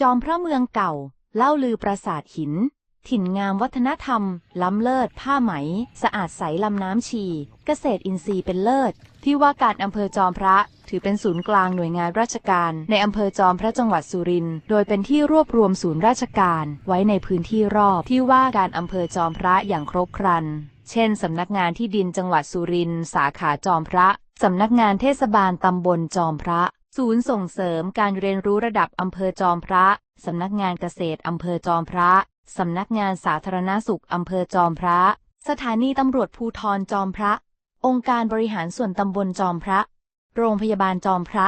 จอมพระเมืองเก่า เล่าลือปราสาทหิน ถิ่นงามวัฒนธรรม ล้ำเลิศ ผ้าไหม สะอาดใสลำน้ำชี เกษตรอินทรีย์เป็นเลิศ ที่ว่าการอำเภอจอมพระ ถือเป็นศูนย์กลางหน่วยงานราชการ ในอำเภอจอมพระจังหวัดสุรินทร์โดยเป็นที่รวบรวมศูนย์ราชการไว้ในพื้นที่รอบ ที่ว่าการอำเภอจอมพระอย่างครบครัน เช่นสำนักงานที่ดินจังหวัดสุรินทร์สาขาจอมพระสำนักงานเทศบาลตำบลจอมพระ ศูนย์ส่งเสริมการเรียนรู้ระดับอำเภอจอมพระ สำนักงานเกษตรอำเภอจอมพระ สำนักงานสาธารณสุขอำเภอจอมพระ สถานีตำรวจภูทรจอมพระ องค์การบริหารส่วนตำบลจอมพระ โรงพยาบาลจอมพระ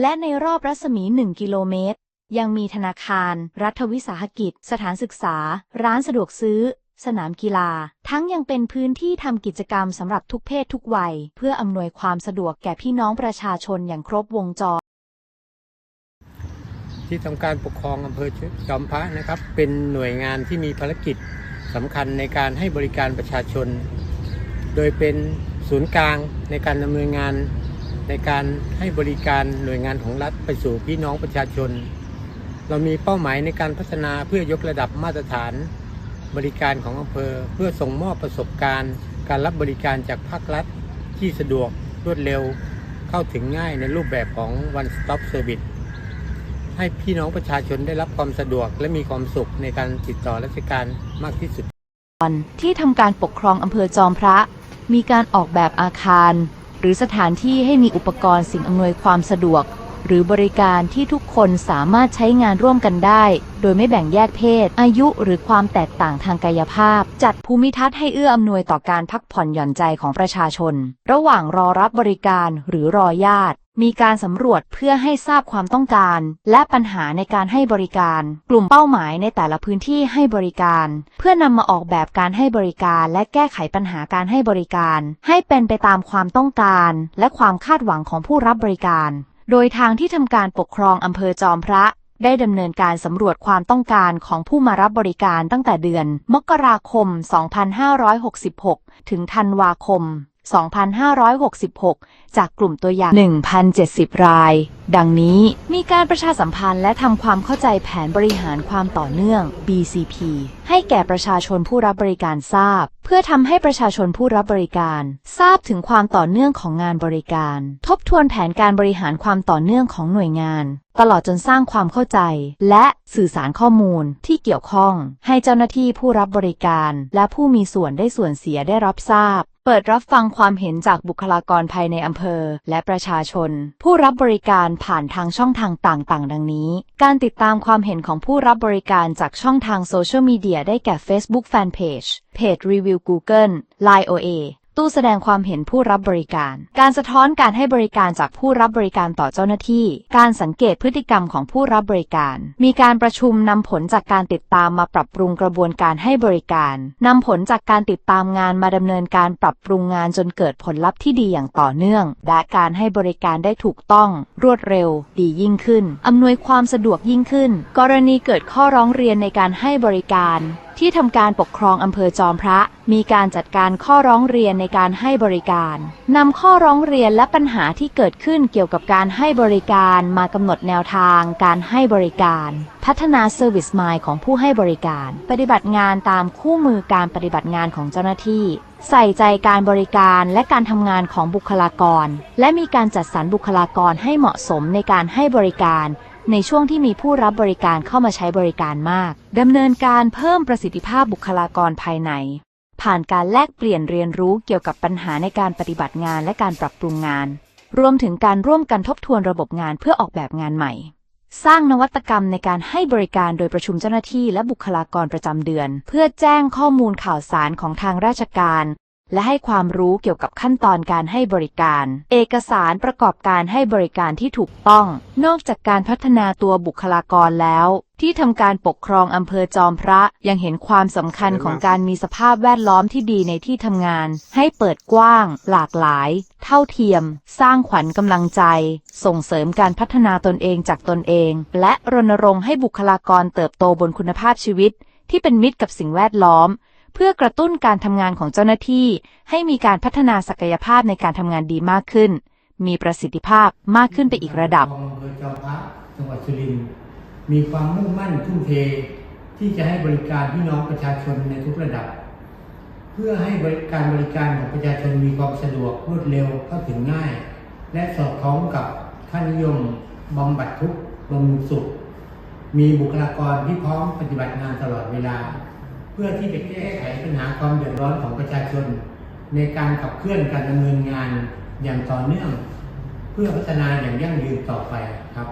และในรอบรัศมี 1 กิโลเมตร ยังมีธนาคาร รัฐวิสาหกิจ สถานศึกษา ร้านสะดวกซื้อ สนามกีฬา ทั้งยังเป็นพื้นที่ทำกิจกรรมสำหรับทุกเพศทุกวัย เพื่ออำนวยความสะดวกแก่พี่น้องประชาชนอย่างครบวงจร ที่ทำการปกครองอำเภอจอมพระนะครับ เป็นหน่วยงานที่มีภารกิจสำคัญในการให้บริการประชาชน โดยเป็นศูนย์กลางในการดำเนินงานในการให้บริการหน่วยงานของรัฐไปสู่พี่น้องประชาชน เรามีเป้าหมายในการพัฒนาเพื่อยกระดับมาตรฐาน บริการของอำเภอเพื่อส่งมอบประสบการณ์ การรับบริการจากภาครัฐ ที่สะดวกรวดเร็ว เข้าถึงง่ายในรูปแบบของ one stop service ให้พี่น้องประชาชนได้รับความสะดวก และมีความสุขในการติดต่อราชการมากที่สุด ที่ทำการปกครองอำเภอจอมพระ มีการออกแบบอาคาร หรือสถานที่ให้มีอุปกรณ์สิ่งอำนวยความสะดวก หรือบริการที่ทุกคนสามารถใช้งานร่วมกันได้ โดยไม่แบ่งแยกเพศ อายุหรือความแตกต่างทางกายภาพ จัดภูมิทัศน์ให้เอื้ออำนวยต่อการพักผ่อนหย่อนใจของประชาชน ระหว่างรอรับบริการหรือรอญาติ มีการสำรวจเพื่อให้ทราบความต้องการ และปัญหาในการให้บริการ กลุ่มเป้าหมายในแต่ละพื้นที่ให้บริการ เพื่อนำมาออกแบบการให้บริการ และแก้ไขปัญหาการให้บริการ ให้เป็นไปตามความต้องการ และความคาดหวังของผู้รับบริการ โดยทางที่ทำการปกครองอำเภอจอมพระได้ดำเนินการสำรวจความต้องการของผู้มารับบริการตั้งแต่เดือน มกราคม 2566 ถึงธันวาคม 2566 จากกลุ่มตัวอย่าง 1,070 ราย ดังนี้มีการประชาสัมพันธ์และทำความเข้าใจแผนบริหารความต่อเนื่อง BCP ให้แก่ประชาชนผู้รับบริการทราบ เพื่อทำให้ประชาชนผู้รับบริการ ทราบถึงความต่อเนื่องของงานบริการ ทบทวนแผนการบริหารความต่อเนื่องของหน่วยงาน ตลอดจนสร้างความเข้าใจ และสื่อสารข้อมูลที่เกี่ยวข้อง ให้เจ้าหน้าที่ผู้รับบริการ และผู้มีส่วนได้ส่วนเสียได้รับทราบ เปิดรับฟังความเห็นจากบุคลากรภายในอำเภอ และประชาชน ผู้รับบริการผ่านทางช่องทางต่างๆ ดังนี้ การติดตามความเห็นของผู้รับบริการจากช่องทางโซเชียลมีเดียได้แก่ Facebook Fanpage เพจรีวิว Google Line OA ตู้แสดงความเห็นผู้รับบริการ การสะท้อนการให้บริการจากผู้รับบริการต่อเจ้าหน้าที่ การสังเกตพฤติกรรมของผู้รับบริการ มีการประชุมนำผลจากการติดตามมาปรับปรุงกระบวนการให้บริการนำผลจากการติดตามงานมาดำเนินการปรับปรุงงานจนเกิดผลลัพธ์ที่ดีอย่างต่อเนื่อง และการให้บริการได้ถูกต้อง รวดเร็ว ดียิ่งขึ้นอำนวยความสะดวกยิ่งขึ้น กรณีเกิดข้อร้องเรียนในการให้บริการ ที่ทำการปกครองอำเภอจอมพระ มีการจัดการข้อร้องเรียนในการให้บริการนำข้อร้องเรียนและปัญหาที่เกิดขึ้นเกี่ยวกับการให้บริการมากำหนดแนวทาง การให้บริการ พัฒนา Service Mind ของผู้ให้บริการ ปฏิบัติงานตามคู่มือการปฏิบัติงานของเจ้าหน้าที่ ใส่ใจการบริการและการทำงานของบุคลากร และมีการจัดสรรบุคลากรให้เหมาะสมในการให้บริการ ในช่วงที่มีผู้รับบริการเข้ามาใช้บริการมากดำเนินการเพิ่มประสิทธิภาพบุคลากรภายใน ผ่านการแลกเปลี่ยนเรียนรู้เกี่ยวกับปัญหาในการปฏิบัติงานและการปรับปรุงงาน รวมถึงการร่วมกันทบทวนระบบงานเพื่อออกแบบงานใหม่ สร้างนวัตกรรมในการให้บริการโดยประชุมเจ้าหน้าที่และบุคลากรประจำเดือน เพื่อแจ้งข้อมูลข่าวสารของทางราชการ และให้ความรู้เกี่ยวกับขั้นตอนการให้บริการ เอกสารประกอบการให้บริการที่ถูกต้อง นอกจากการพัฒนาตัวบุคลากรแล้ว ที่ทำการปกครองอำเภอจอมพระยังเห็นความสำคัญของการมีสภาพแวดล้อมที่ดีในที่ทำงาน ให้เปิดกว้าง หลากหลาย เท่าเทียม สร้างขวัญกำลังใจ ส่งเสริมการพัฒนาตนเองจากตนเอง และรณรงค์ให้บุคลากรเติบโตบนคุณภาพชีวิต ที่เป็นมิตรกับสิ่งแวดล้อม เพื่อกระตุ้นการทำงานของเจ้าหน้าที่ ให้มีการพัฒนาศักยภาพในการทำงานดีมากขึ้น มีประสิทธิภาพมากขึ้นไปอีกระดับองอำเภอจอมพระจังหวัดสุรินทร์มีความมุ่งมั่นทุ่มเทที่จะให้บริการพี่น้องประชาชนในทุกระดับ เพื่อให้บริการบริการของประชาชนมีความสะดวกรวดเร็วเข้าถึงง่าย และสอดคล้องกับค่านิยมบำบัดทุกข์บำรุงสุข มีบุคลากรที่พร้อมปฏิบัติงานตลอดเวลา เพื่อที่จะแก้ไขปัญหาความเดือดร้อนของประชาชน ในการขับเคลื่อนการดำเนินงานอย่างต่อเนื่อง เพื่อพัฒนาอย่างยั่งยืนต่อไปครับ